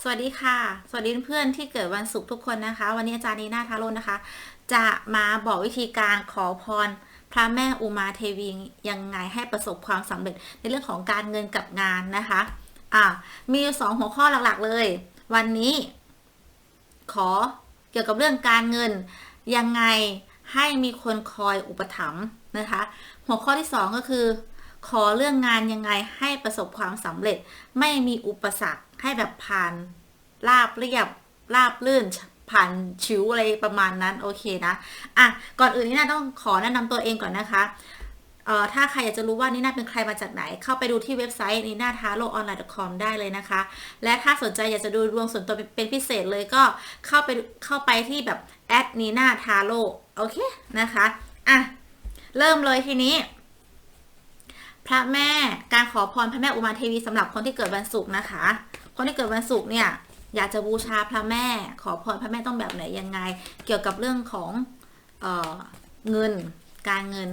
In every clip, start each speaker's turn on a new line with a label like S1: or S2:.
S1: สวัสดีค่ะ สวัสดีเพื่อนที่เกิดวันศุกร์ทุกคนนะคะ วันนี้อาจารย์นีนาทารจน์นะคะ จะมาบอกวิธีการขอพรพระแม่อุมาเทวียังไงให้ประสบความสำเร็จในเรื่องของการเงินกับงานนะคะ อ่า มีสองหัวข้อหลักๆเลย วันนี้ ขอเกี่ยวกับเรื่องการเงินยังไงให้มีคนคอยอุปถัมภ์นะคะ หัวข้อที่สองก็คือ ขอเรื่องงานยังไงให้ประสบความสำเร็จ ไม่มีอุปสรรคให้แบบผ่านราบเรียบราบลื่นผ่านชิวอะไรประมาณนั้นโอเคนะอะก่อนอื่นนี่น่าต้องขอแนะนำตัวเองก่อนนะคะเอ่อถ้าใครอยากจะรู้ว่านี่น่าเป็นใครมาจากไหน เข้าไปดูที่เว็บไซต์นีน่าทาโรออนไลน์ .com ได้เลยนะคะ และถ้าสนใจอยากจะดูดวงส่วนตัวเป็นพิเศษเลยก็เข้าไปเข้าไปที่แบบแอดนีน่าทาโรโอเคนะคะ อะ เริ่มเลยทีนี้ พระแม่การขอพรพระแม่อุมาเทวีสำหรับคนที่เกิดวันศุกร์นะคะ คนที่เกิดวันศุกร์เนี่ยอยากจะบูชาพระแม่ ขอพรพระแม่ต้องแบบไหนยังไง เกี่ยวกับเรื่องของเออเงินการเงิน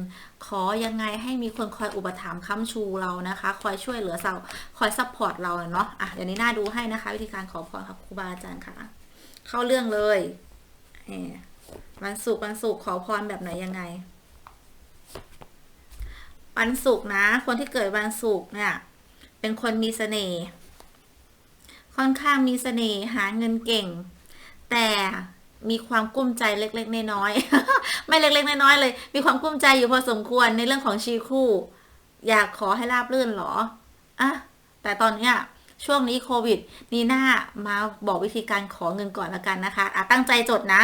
S1: ขอยังไงให้มีคนคอยอุปถัมภ์ค้ำชูเรานะคะ คอยช่วยเหลือเราคอยซัพพอร์ตเราเนาะอะเดี๋ยวนี้น่าดูให้นะคะ วิธีการขอพรครับครูบาอาจารย์ค่ะ เข้าเรื่องเลยวันศุกร์วันศุกร์ขอพรแบบไหนยังไง วันศุกร์นะ คนที่เกิดวันศุกร์เนี่ย เป็นคนมีเสน่ห์ค่อนข้างมีเสน่ห์หาเงินเก่ง แต่มีความกุ้มใจเล็กๆน้อยๆไม่เล็กๆน้อยๆเลย มีความกุ้มใจอยู่พอสมควรในเรื่องของชีคู่ อยากขอให้ราบรื่นเหรออะแต่ตอนเนี้ยช่วงนี้โควิดนีน่ามาบอกวิธีการขอเงินก่อนละกันนะคะอะตั้งใจจดนะ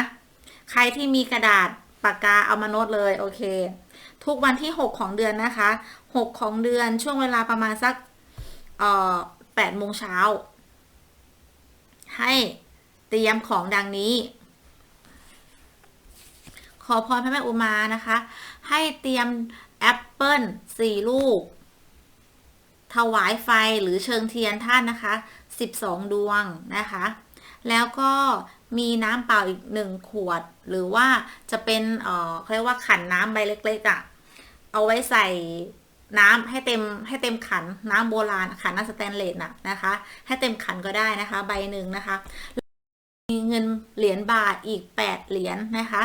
S1: ใครที่มีกระดาษปากกาเอามาโน้ตเลย โอเค ทุกวันที่ 6 ของเดือนนะคะ 6 ของเดือนช่วงเวลาประมาณสักเอ่อ8โมงเช้า ให้เตรียมของดังนี้ ขอพรพระแม่อุมานะคะ ให้เตรียมแอปเปิล4ลูก ถวายไฟหรือเชิงเทียนท่านนะคะ12ดวงนะคะ แล้วก็มีน้ำเปล่าอีกหนึ่งขวด หรือว่าจะเป็นเออเขาเรียกว่าขันน้ำใบเล็กๆอะ่ะ เอาไว้ใส่น้ำให้เต็มให้เต็มขันน้ำโบราณขันน้ำสแตนเลสน่ะนะคะ ให้เต็มขันก็ได้นะคะ ใบหนึ่งนะคะ มีเงินเหรียญบาทอีก8เหรียญนะคะ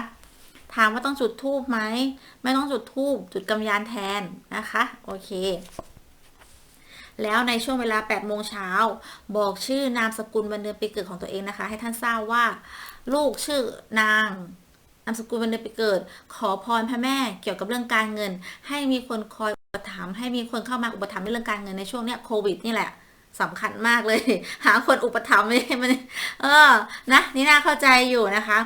S1: ถามว่าต้องจุดทูบไหมไม่ต้องจุดทูบจุดกำยานแทนนะคะโอเค แล้วในช่วงเวลา8โมงเช้าบอกชื่อนามสกุลวันเดือนปีเกิดของตัวเองนะคะ ให้ท่านทราบว่า ลูกชื่อนาง นามสกุลวันเดือนปีเกิด ขอพรพระแม่เกี่ยวกับเรื่องการเงิน ให้มีคนคอยอุปถัมภ์ให้มีคนเข้ามาอุปถัมภ์ในเรื่องการเงินในช่วงเนี้ยโควิดนี่แหละสำคัญมากเลย หาคนอุปถัมภ์ไม่ให้มันเออนะนี่น่าเข้าใจอยู่นะคะ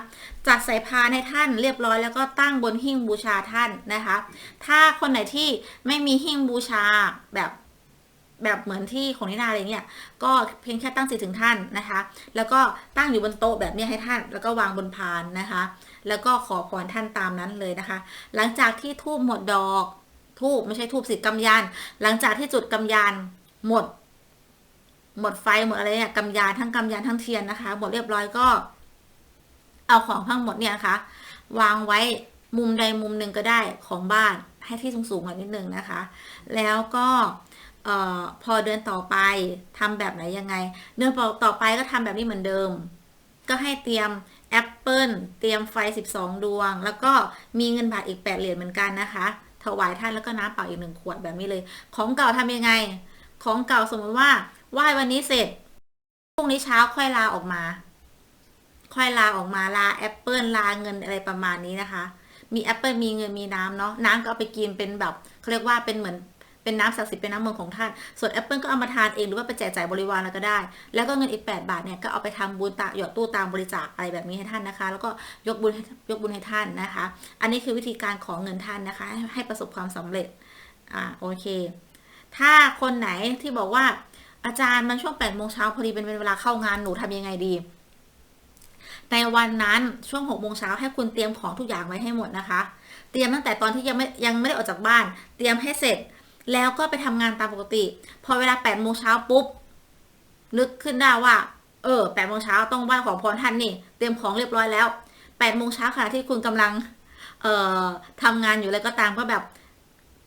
S1: จัดใส่พานให้ท่านเรียบร้อยแล้วก็ตั้งบนหิ้งบูชาท่านนะคะ ถ้าคนไหนที่ไม่มีหิ้งบูชาแบบแบบเหมือนที่ของนินาอะไรเงี้ยก็เพียงแค่ตั้งจิตถึงท่านนะคะ แล้วก็ตั้งอยู่บนโต๊ะแบบนี้ให้ท่าน แล้วก็วางบนพานนะคะ แล้วก็ขอพรท่านตามนั้นเลยนะคะ หลังจากที่ทูบหมดดอกทูบไม่ใช่ทูบสิกำยาน หลังจากที่จุดกำยานหมด หมดไฟหมดอะไรเนี่ยกำยานทั้งกำยานทั้งเทียนนะคะ หมดเรียบร้อยก็ เอาของทั้งหมดเนี่ยนะคะวางไว้มุมใดมุมหนึ่งก็ได้ของบ้านให้ที่สูงๆหน่อยนิดนึงนะคะ แล้วก็เอ่อพอเดือนต่อไปทำแบบไหนยังไง เดือนต่อไปก็ทำแบบนี้เหมือนเดิม ก็ให้เตรียม แอปเปิลเตรียมไฟ 12 ดวง แล้วก็มีเงินบาทอีก 8 เหรียญเหมือนกันนะคะ ถวายท่านแล้วก็น้ำเปล่าอีกหนึ่งขวดแบบนี้เลย ของเก่าทำยังไง ของเก่าสมมติว่าไหว้วันนี้เสร็จพรุ่งนี้เช้าค่อยลาออกมา ค่อยลาออกมาลาแอปเปิลลาเงินอะไรประมาณนี้นะคะ มีแอปเปิลมีเงินมีน้ำเนาะน้ำก็เอาไปกินเป็นแบบเขาเรียกว่าเป็นเหมือน เป็นน้ำศักดิ์สิทธิ์เป็นน้ำมนต์ของท่าน ส่วนแอปเปิลก็เอามาทานเองหรือว่าไปแจกจ่ายบริวารแล้วก็ได้ แล้วก็เงินอีก 8 บาทเนี่ยก็เอาไปทำบุญตะหยอดตู้ตามบริจาคอะไรแบบนี้ให้ท่านนะคะ แล้วก็ยกบุญยกบุญให้ท่านนะคะ อันนี้คือวิธีการของเงินท่านนะคะ ให้ให้ประสบความสำเร็จ อ่าโอเค ถ้าคนไหนที่บอกว่าอาจารย์มันช่วง8โมงเช้าพอดีเป็นเวลาเข้างานหนูทำยังไงดี ในวันนั้นช่วง6โมงเช้าให้คุณเตรียมของทุกอย่างไว้ให้หมดนะคะ เตรียมตั้งแต่ตอนที่ยังไม่ยังไม่ได้ออกจากบ้าน เตรียมให้เสร็จ แล้วก็ไปทำงานตามปกติ พอเวลา8โมงเช้าปุ๊บ นึกขึ้นได้ว่า เออ8โมงเช้าต้องไหว้ขอพรท่านนี่ เตรียมของเรียบร้อยแล้ว8โมงเช้าขณะที่คุณกำลัง เอ่อทำงานอยู่แล้วก็ตามก็แบบ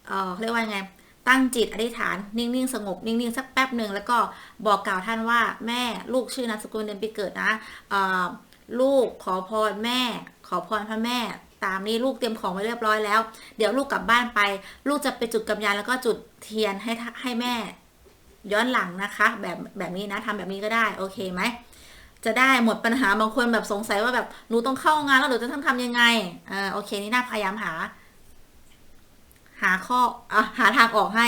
S1: เอ่อเรียกว่าไง ตั้งจิตอธิษฐาน นิ่งๆ สงบ นิ่งๆ สักแป๊บหนึ่งแล้วก็บอกกล่าวท่านว่าแม่ลูกชื่อนามสกุลเดือนปีเกิดนะ เอ่อลูกขอพรแม่ ขอพรพระแม่ ตามนี้ลูกเตรียมของไว้เรียบร้อยแล้ว เดี๋ยวลูกกลับบ้านไป ลูกจะไปจุดกำยานแล้วก็จุดเทียนให้ให้แม่ ย้อนหลังนะคะ แบบแบบนี้นะทำแบบนี้ก็ได้โอเคไหมจะได้หมดปัญหาบางคนแบบสงสัยว่าแบบหนูต้องเข้างานแล้วหนูจะต้องทำยังไงอ่าโอเคนี่น่าพยายามหา หาข้ออะหาทางออกให้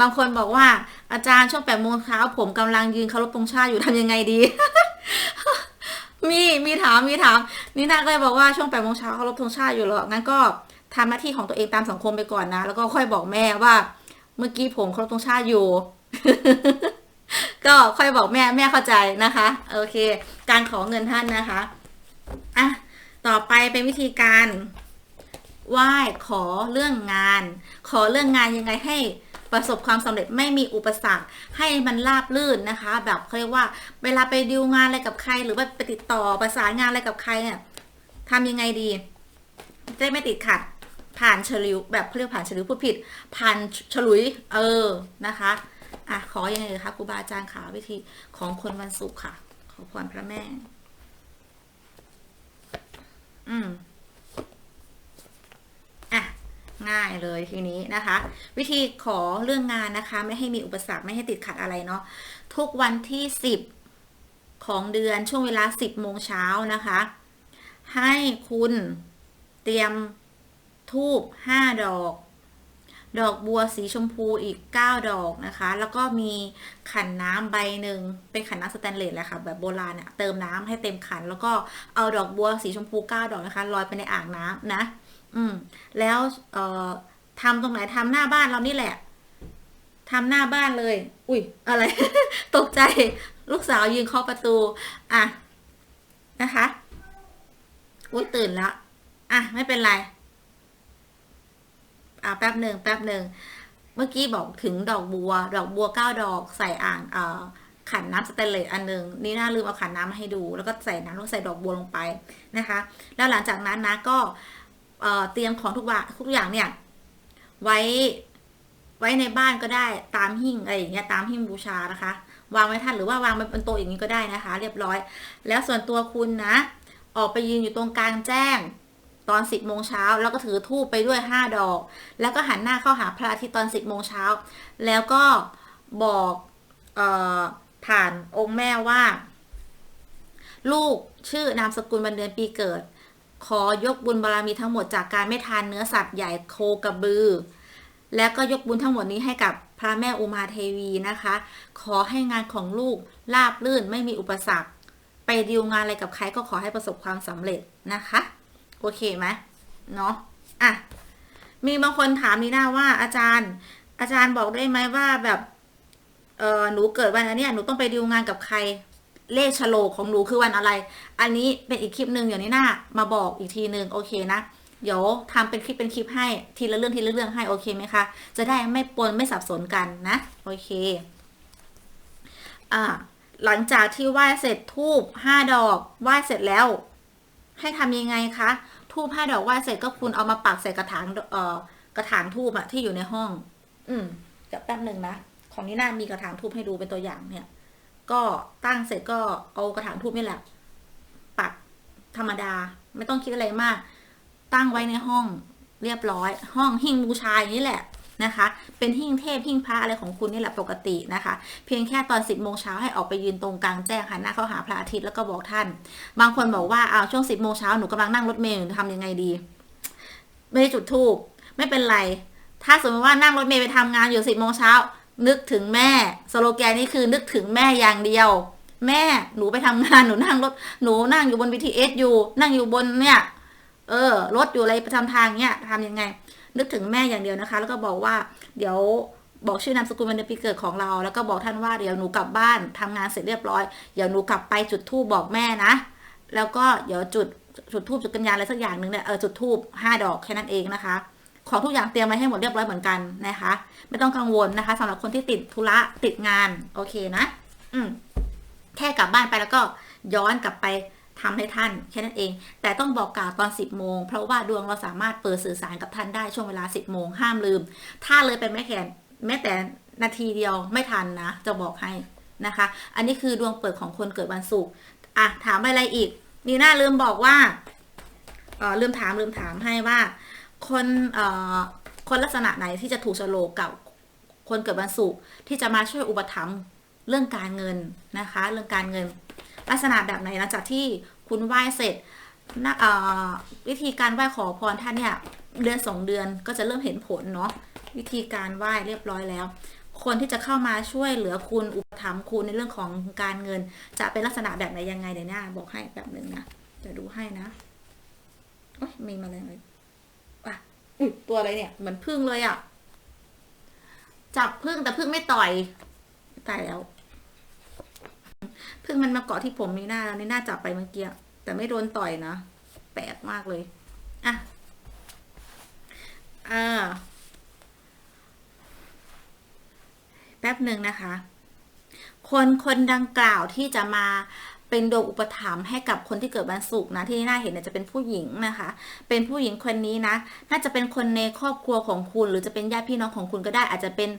S1: บางคนบอกว่าอาจารย์ช่วงแปดโมงเช้าผมกำลังยืนเคารพธงชาติอยู่ทำยังไงดี มีมีถามมีถามนี่นาก็เลยบอกว่าช่วงแปดโมงเช้าเคารพธงชาติอยู่หรองั้นก็ทำหน้าที่ของตัวเองตามสังคมไปก่อนนะ แล้วก็ค่อยบอกแม่ว่า เมื่อกี้ผมเคารพธงชาติอยู่ ก็ค่อยบอกแม่แม่เข้าใจนะคะ โอเค การขอเงินท่านนะคะอะต่อไปเป็นวิธีการไหว้ขอเรื่องงาน ขอเรื่องงานยังไงให้ ประสบความสำเร็จไม่มีอุปสรรคให้มันราบลื่นนะคะ แบบเขาเรียกว่าเวลาไปดิวงานอะไรกับใคร หรือว่าไปติดต่อประสานงานอะไรกับใครเนี่ยทำยังไงดีจะได้ไม่ติดขัด ผ่านฉลิวแบบเขาเรียกผ่านฉลิวพูดผิด ผ่านฉลุย เออนะคะอะขออยังไงคะครูบาอาจารย์ขาวิธีของคนวันศุกร์ค่ะ ขอพรพระแม่ อืม ง่ายเลยทีนี้นะคะ วิธีขอเรื่องงานนะคะ ไม่ให้มีอุปสรรคไม่ให้ติดขัดอะไรเนาะทุกวันที่สิบของเดือนช่วงเวลาสิบโมงเช้านะคะ ให้คุณเตรียมทูบห้าดอก ดอกบัวสีชมพูอีก 9 ดอกนะคะ แล้วก็มีขันน้ำใบหนึ่งเป็นขันน้ำสแตนเลสแหละค่ะแบบโบราณเนี่ยเติมน้ำให้เต็มขัน แล้วก็เอาดอกบัวสีชมพู 9 ดอกนะคะลอยไปในอ่างน้ำนะ อืม แล้วเอ่อทำตรงไหนทำหน้าบ้านเรานี่แหละทำหน้าบ้านเลย อุ้ยอะไร ตกใจ ลูกสาวยืนเคาะประตู อะ นะคะ อุ้ยตื่นแล้ว อะ ไม่เป็นไร อ่าแป๊บหนึ่งแป๊บหนึ่ง เมื่อกี้บอกถึงดอกบัว ดอกบัวเก้าดอกใส่อ่าง เอ่อ ขันน้ำสเตนเลสอันหนึ่งนี่น่าลืมเอาขันน้ำมาให้ดู แล้วก็ใส่น้ำแล้วใส่ดอกบัวลงไปนะคะ แล้วหลังจากนั้นนะก็ เตรียมของทุกว่าทุกอย่างเนี่ย ไว้ไว้ในบ้านก็ได้ตามหิ้งอะไรอย่างเงี้ยตามหิ้งบูชานะคะ วางไว้ท่านหรือว่าวางไว้บนโต๊ะอย่างนี้ก็ได้นะคะ เรียบร้อย แล้วส่วนตัวคุณนะ ออกไปยืนอยู่ตรงกลางแจ้งตอน 10 โมงเช้าแล้วก็ถือทูบไปด้วย 5 ดอก แล้วก็หันหน้าเข้าหาพระอาทิตย์ตอน 10 โมงเช้า แล้วก็บอกออผ่านองค์แม่ว่า ลูกชื่อนามสกุลวันเดือนปีเกิด ขอยกบุญบารมีทั้งหมดจากการไม่ทานเนื้อสัตว์ใหญ่โคกระบือ แล้วก็ยกบุญทั้งหมดนี้ให้กับพระแม่อุมาเทวีนะคะ ขอให้งานของลูกราบลื่นไม่มีอุปสรรค ไปดีลงานอะไรกับใครก็ขอให้ประสบความสำเร็จนะคะ โอเคไหมเนาะอะมีบางคนถามนีน่าว่าอาจารย์ อาจารย์บอกได้ไหมว่าแบบเออหนูเกิดวันนี้หนูต้องไปดีลงานกับใคร เลขฉลของหนูคือวันอะไร อันนี้เป็นอีกคลิปหนึ่งเดี๋ยวนี้น่ามาบอกอีกทีหนึ่งโอเคนะ เดี๋ยวทำเป็นคลิปเป็นคลิปให้ทีละเรื่องทีละเรื่องให้โอเคไหมคะ จะได้ไม่ปนไม่สับสนกันนะ โอเค อ่า หลังจากที่ไหว้เสร็จทูบห้าดอกไหว้เสร็จแล้ว ให้ทำยังไงคะทูบห้าดอกไหว้เสร็จก็คุณเอามาปักใส่กระถางเอ่อกระถางทูบอะที่อยู่ในห้อง อืมเดี๋ยวแป๊บหนึ่งนะของนี่น่ามีกระถางทูบให้ดูเป็นตัวอย่างเนี่ย ก็ตั้งเสร็จก็เอากระถางทูบนี่แหละ ปักธรรมดา ไม่ต้องคิดอะไรมาก ตั้งไว้ในห้องเรียบร้อย ห้องหิ้งบูชายนี้แหละนะคะ เป็นหิ้งเทพหิ้งพระอะไรของคุณนี่แหละปกตินะคะ เพียงแค่ตอน 10โมงเช้าให้ออกไปยืนตรงกลางแจ้งหันหน้าเข้าหาพระอาทิตย์แล้วก็บอกท่าน บางคนบอกว่าเอาช่วง 10โมงเช้าหนูกำลังนั่งรถเมล์อยู่ทำยังไงดี ไม่ได้จุดธูปไม่เป็นไร ถ้าสมมติว่านั่งรถเมล์ไปทำงานอยู่ 10โมงเช้า นึกถึงแม่ สโลแกนนี่คือนึกถึงแม่อย่างเดียว แม่หนูไปทำงานหนูนั่งรถหนูนั่งอยู่บน BTS อยู่นั่งอยู่บนเนี่ย เออรถอยู่อะไรประจำทางเนี่ยทำยังไง นึกถึงแม่อย่างเดียวนะคะ แล้วก็บอกว่า เดี๋ยวบอกชื่อนามสกุลวันเดือนปีเกิดของเรา แล้วก็บอกท่านว่าเดี๋ยวหนูกลับบ้านทำงานเสร็จเรียบร้อยเดี๋ยวหนูกลับไปจุดธูปบอกแม่นะ แล้วก็เดี๋ยวจุดจุดธูปจุดกัญญาอะไรสักอย่างหนึ่งเนี่ยเออจุดธูปห้าดอกแค่นั้นเองนะคะ ของทุกอย่างเตรียมไว้ให้หมดเรียบร้อยเหมือนกันนะคะ ไม่ต้องกังวลนะคะสำหรับคนที่ติดธุระติดงานโอเคนะ อืมแค่กลับบ้านไปแล้วก็ย้อนกลับไปทำให้ท่านแค่นั้นเอง แต่ต้องบอกกล่าวตอน 10โมงเพราะว่าดวงเราสามารถเปิดสื่อสารกับท่านได้ช่วงเวลา 10โมงห้ามลืม ถ้าเลยเป็นไม่แขนแม้แต่นาทีเดียวไม่ทันนะ จะบอกให้นะคะ อันนี้คือดวงเปิดของคนเกิดวันศุกร์อะถามอะไรอีกนี่น่าลืมบอกว่าเออลืมถามลืมถามให้ว่า คนเอ่อคนลักษณะไหนที่จะถูกโลกกับคนเกิดวันศุกร์ที่จะมาช่วยอุปถัมภ์เรื่องการเงินนะคะ เรื่องการเงิน ลักษณะแบบไหนหลังจากที่คุณไหว้เสร็จนะเอ่อวิธีการไหว้ขอพรท่านเนี่ยเดือนสองเดือนก็จะเริ่มเห็นผลเนาะวิธีการไหว้เรียบร้อยแล้ว คนที่จะเข้ามาช่วยเหลือคุณอุปถัมภ์คุณในเรื่องของการเงิน จะเป็นลักษณะแบบไหนยังไงเดี๋ยวเนี่ยบอกให้แบบหนึ่งนะจะดูให้นะโอ้ยมีมาเลย อุ้ยตัวอะไรเนี่ย เหมือนพึ่งเลยอะ จับพึ่งแต่พึ่งไม่ต่อยตายแล้วพึ่งมันมาเกาะที่ผมนี่หน้าแล้วนี่หน้าจับไปเมื่อกี้แต่ไม่โดนต่อยนะแปลกมากเลยอะอ่าแป๊บหนึ่งนะคะ คนคนดังกล่าวที่จะมา เป็นดวงอุปถัมภ์ให้กับคนที่เกิดวันศุกร์นะที่น่าเห็นเนี่ยจะเป็นผู้หญิงนะคะ เป็นผู้หญิงคนนี้นะ น่าจะเป็นคนในครอบครัวของคุณ หรือจะเป็นญาติพี่น้องของคุณก็ได้ อาจจะเป็น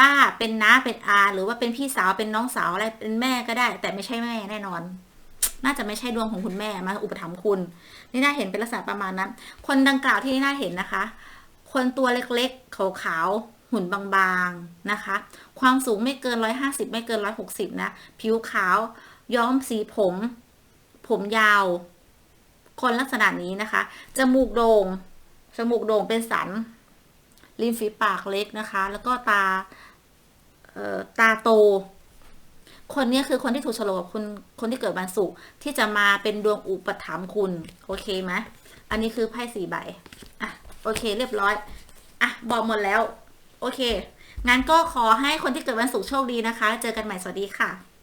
S1: ป้าเป็นน้าเป็นอา หรือว่าเป็นพี่สาวเป็นน้องสาวอะไรเป็นแม่ก็ได้ แต่ไม่ใช่แม่แน่นอน น่าจะไม่ใช่ดวงของคุณแม่มาอุปถัมภ์คุณ นี่น่าเห็นเป็นลักษณะประมาณนั้น คนดังกล่าวที่นี่น่าเห็นนะคะ คนตัวเล็กๆขาวๆหุ่นบางๆนะคะ ความสูงไม่เกิน 150 ไม่เกิน 160 นะ ผิวขาว ย้อมสีผม ผมยาว คนลักษณะนี้นะคะ จมูกโด่ง จมูกโด่งเป็นสัน ริมฝีปากเล็กนะคะ แล้วก็ตา เอ่อ ตาโต คนนี้คือคนที่ถูกฉลกกับคุณ คนที่เกิดวันศุกร์ที่จะมาเป็นดวงอุปถัมภ์คุณ โอเคไหม อันนี้คือไพ่สี่ใบ อะ โอเค เรียบร้อย อะ บอกหมดแล้ว โอเค งั้นก็ขอให้คนที่เกิดวันศุกร์โชคดีนะคะ เจอกันใหม่ สวัสดีค่ะ